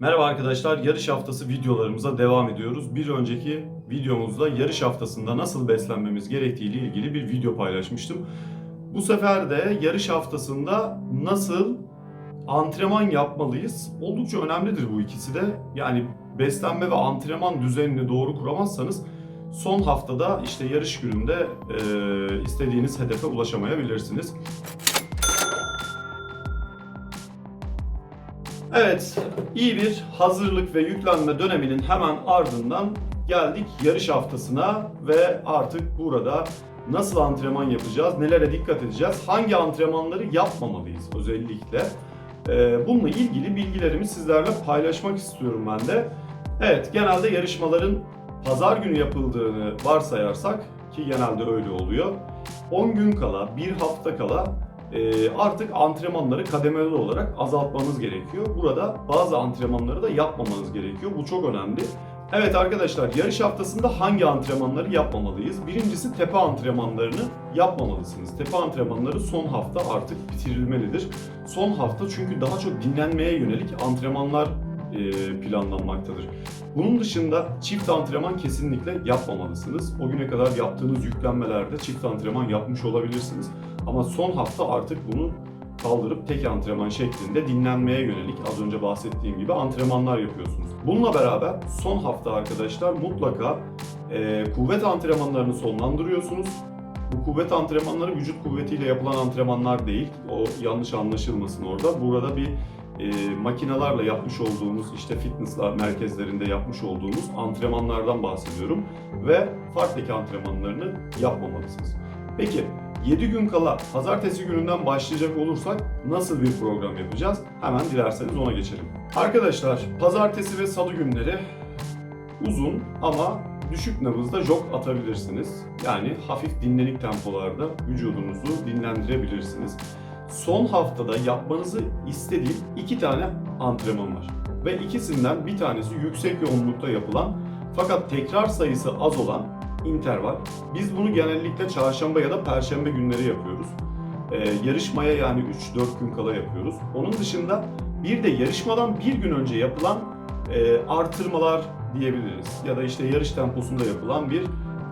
Merhaba arkadaşlar, yarış haftası videolarımıza devam ediyoruz. Bir önceki videomuzda yarış haftasında nasıl beslenmemiz gerektiği ile ilgili bir video paylaşmıştım. Bu sefer de yarış haftasında nasıl antrenman yapmalıyız? Oldukça önemlidir bu ikisi de. Yani beslenme ve antrenman düzenini doğru kuramazsanız son haftada işte yarış gününde e, istediğiniz hedefe ulaşamayabilirsiniz. Evet, iyi bir hazırlık ve yüklenme döneminin hemen ardından geldik yarış haftasına ve artık burada nasıl antrenman yapacağız, nelere dikkat edeceğiz, hangi antrenmanları yapmamalıyız özellikle. Ee, Bununla ilgili bilgilerimi sizlerle paylaşmak istiyorum ben de. Evet, genelde yarışmaların pazar günü yapıldığını varsayarsak ki genelde öyle oluyor. 10 gün kala, bir hafta kala artık antrenmanları kademeli olarak azaltmanız gerekiyor. Burada bazı antrenmanları da yapmamanız gerekiyor. Bu çok önemli. Evet arkadaşlar yarış haftasında hangi antrenmanları yapmamalıyız? Birincisi tepe antrenmanlarını yapmamalısınız. Tepe antrenmanları son hafta artık bitirilmelidir. Son hafta çünkü daha çok dinlenmeye yönelik antrenmanlar planlanmaktadır. Bunun dışında çift antrenman kesinlikle yapmamalısınız. O güne kadar yaptığınız yüklenmelerde çift antrenman yapmış olabilirsiniz. Ama son hafta artık bunu kaldırıp tek antrenman şeklinde dinlenmeye yönelik az önce bahsettiğim gibi antrenmanlar yapıyorsunuz. Bununla beraber son hafta arkadaşlar mutlaka e, kuvvet antrenmanlarını sonlandırıyorsunuz. Bu kuvvet antrenmanları vücut kuvvetiyle yapılan antrenmanlar değil. O yanlış anlaşılmasın orada. Burada bir e, makinalarla yapmış olduğumuz işte fitness merkezlerinde yapmış olduğumuz antrenmanlardan bahsediyorum ve farktaki antrenmanlarını yapmamalısınız. Peki 7 gün kala pazartesi gününden başlayacak olursak nasıl bir program yapacağız? Hemen dilerseniz ona geçelim. Arkadaşlar pazartesi ve salı günleri uzun ama düşük nabızda jog atabilirsiniz. Yani hafif dinlenik tempolarda vücudunuzu dinlendirebilirsiniz. Son haftada yapmanızı istediğim iki tane antrenman var. Ve ikisinden bir tanesi yüksek yoğunlukta yapılan fakat tekrar sayısı az olan interval. Biz bunu genellikle çarşamba ya da perşembe günleri yapıyoruz. Ee, yarışmaya yani 3-4 gün kala yapıyoruz. Onun dışında bir de yarışmadan bir gün önce yapılan e, artırmalar diyebiliriz. Ya da işte yarış temposunda yapılan bir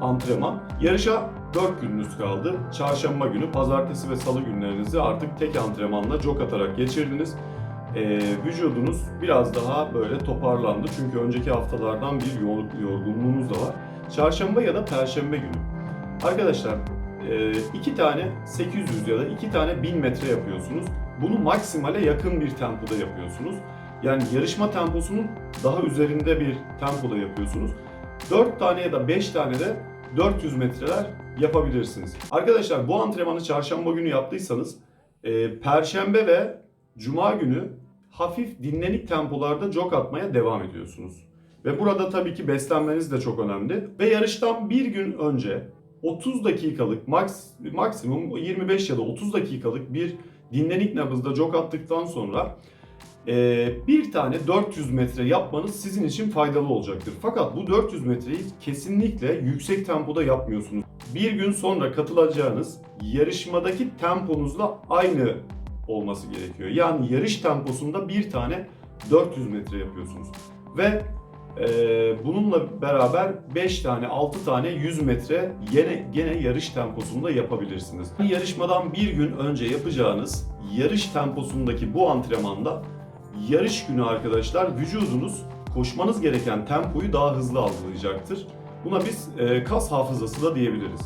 antrenman. Yarışa 4 gününüz kaldı. Çarşamba günü, pazartesi ve salı günlerinizi artık tek antrenmanla jog atarak geçirdiniz. Ee, vücudunuz biraz daha böyle toparlandı. Çünkü önceki haftalardan bir yor- yorgunluğunuz da var. Çarşamba ya da perşembe günü. Arkadaşlar e, iki tane 800 ya da iki tane 1000 metre yapıyorsunuz. Bunu maksimale yakın bir tempoda yapıyorsunuz. Yani yarışma temposunun daha üzerinde bir tempoda yapıyorsunuz. 4 tane ya da 5 tane de 400 metreler yapabilirsiniz. Arkadaşlar bu antrenmanı çarşamba günü yaptıysanız e, perşembe ve cuma günü hafif dinlenik tempolarda jog atmaya devam ediyorsunuz. Ve burada tabii ki beslenmeniz de çok önemli. Ve yarıştan bir gün önce 30 dakikalık maks, maksimum 25 ya da 30 dakikalık bir dinlenik nabızda jog attıktan sonra e, bir tane 400 metre yapmanız sizin için faydalı olacaktır. Fakat bu 400 metreyi kesinlikle yüksek tempoda yapmıyorsunuz. Bir gün sonra katılacağınız yarışmadaki temponuzla aynı olması gerekiyor. Yani yarış temposunda bir tane 400 metre yapıyorsunuz. Ve e, bununla beraber 5 tane 6 tane 100 metre gene, gene yarış temposunda yapabilirsiniz. Yarışmadan bir gün önce yapacağınız yarış temposundaki bu antrenmanda yarış günü arkadaşlar vücudunuz koşmanız gereken tempoyu daha hızlı algılayacaktır. Buna biz e, kas hafızası da diyebiliriz.